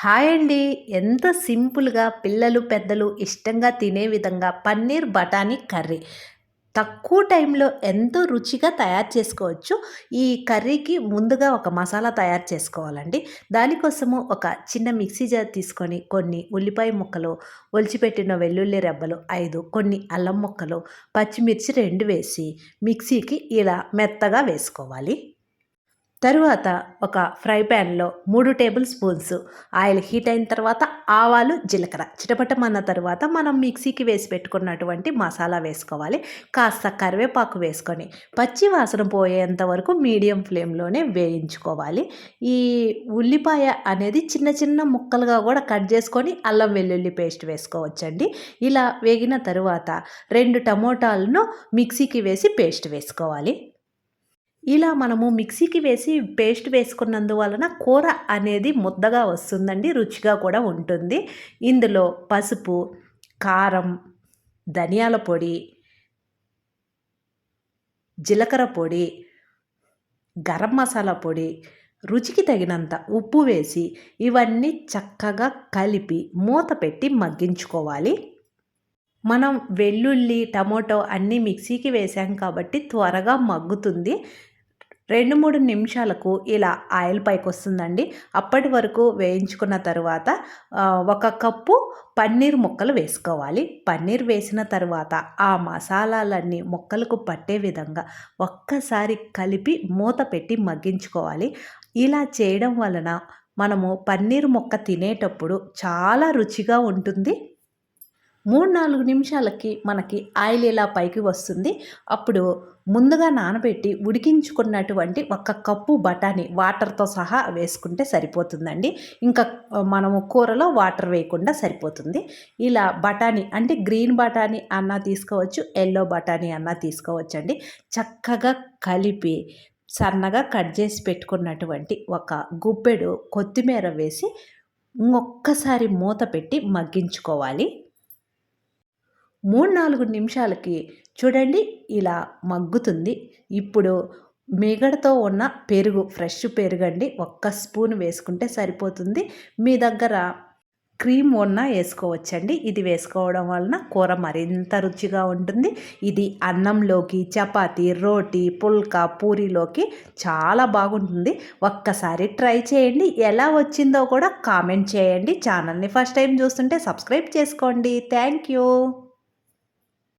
Hi అండి. ఎంత సింపుల్గా పిల్లలు పెద్దలు ఇష్టంగా తినే విధంగా పన్నీర్ బఠానీ కర్రీ. తక్కువ టైంలో ఎంతో రుచిగా తయారు చేసుకోవచ్చు. ఈ కర్రీకి ముందుగా ఒక మసాలా తయారు చేసుకోవాలండి. దానికోసము ఒక చిన్న మిక్సీ జార్ తీసుకొని కొన్ని ఉల్లిపాయ ముక్కలు ఒలిచిపెట్టిన వెల్లుల్లి రెబ్బలు ఐదు కొన్ని అల్లం ముక్కలు పచ్చిమిర్చి రెండు వేసి మిక్సీకి ఇలా మెత్తగా వేసుకోవాలి. తరువాత ఒక ఫ్రై ప్యాన్లో మూడు టేబుల్ స్పూన్స్ ఆయిల్ హీట్ అయిన తర్వాత ఆవాలు జీలకర్ర. చిటపటమన్న తర్వాత మనం మిక్సీకి వేసి పెట్టుకున్నటువంటి మసాలా వేసుకోవాలి. కాస్త కరివేపాకు వేసుకొని పచ్చి వాసన పోయేంత వరకు మీడియం ఫ్లేమ్లోనే వేయించుకోవాలి. ఈ ఉల్లిపాయ అనేది చిన్న చిన్న ముక్కలుగా కూడా కట్ చేసుకొని అల్లం వెల్లుల్లి పేస్ట్ వేసుకోవచ్చండి. ఇలా వేగిన తరువాత రెండు టమోటాలను మిక్సీకి వేసి పేస్ట్ వేసుకోవాలి. ఇలా మనము మిక్సీకి వేసి పేస్ట్ వేసుకున్నందువలన కూర అనేది ముద్దగా వస్తుందండి రుచిగా కూడా ఉంటుంది. ఇందులో పసుపు కారం ధనియాల పొడి జీలకర్ర పొడి గరం మసాలా పొడి రుచికి తగినంత ఉప్పు వేసి ఇవన్నీ చక్కగా కలిపి మూత పెట్టి మగ్గించుకోవాలి. మనం వెల్లుల్లి టమోటో అన్నీ మిక్సీకి వేసాం కాబట్టి త్వరగా మగ్గుతుంది. రెండు మూడు నిమిషాలకు ఇలా ఆయిల్ పైకి వస్తుందండి అప్పటి వరకు వేయించుకున్న తర్వాత ఒక కప్పు పన్నీర్ ముక్కలు వేసుకోవాలి. పన్నీర్ వేసిన తర్వాత ఆ మసాలాలన్నీ ముక్కలకు పట్టే విధంగా ఒక్కసారి కలిపి మూత పెట్టి మగ్గించుకోవాలి. ఇలా చేయడం వలన మనము పన్నీర్ ముక్క తినేటప్పుడు చాలా రుచిగా ఉంటుంది. మూడు నాలుగు నిమిషాలకి మనకి ఆయిల్ ఇలా పైకి వస్తుంది. అప్పుడు ముందుగా నానబెట్టి ఉడికించుకున్నటువంటి ఒక కప్పు బఠానీ వాటర్తో సహా వేసుకుంటే సరిపోతుందండి. ఇంకా మనము కూరలో వాటర్ వేయకుండా సరిపోతుంది. ఇలా బఠానీ అంటే గ్రీన్ బఠానీ అన్నా తీసుకోవచ్చు ఎల్లో బఠానీ అన్న తీసుకోవచ్చండి. చక్కగా కలిపి సన్నగా కట్ చేసి పెట్టుకున్నటువంటి ఒక గుప్పెడు కొత్తిమీర వేసి ఇంకొక్కసారి మూత పెట్టి మగ్గించుకోవాలి. మూడు నాలుగు నిమిషాలకి చూడండి ఇలా మగ్గుతుంది. ఇప్పుడు మిగడతో ఉన్న పెరుగు ఫ్రెష్ పెరుగండి. ఒక్క స్పూన్ వేసుకుంటే సరిపోతుంది. మీ దగ్గర క్రీమ్ ఉన్న వేసుకోవచ్చండి. ఇది వేసుకోవడం వలన కూర మరింత రుచిగా ఉంటుంది. ఇది అన్నంలోకి చపాతి రోటీ పుల్కా పూరీలోకి చాలా బాగుంటుంది. ఒక్కసారి ట్రై చేయండి. ఎలా వచ్చిందో కూడా కామెంట్ చేయండి. ఛానల్ని ఫస్ట్ టైం చూస్తుంటే సబ్స్క్రైబ్ చేసుకోండి. Thank you.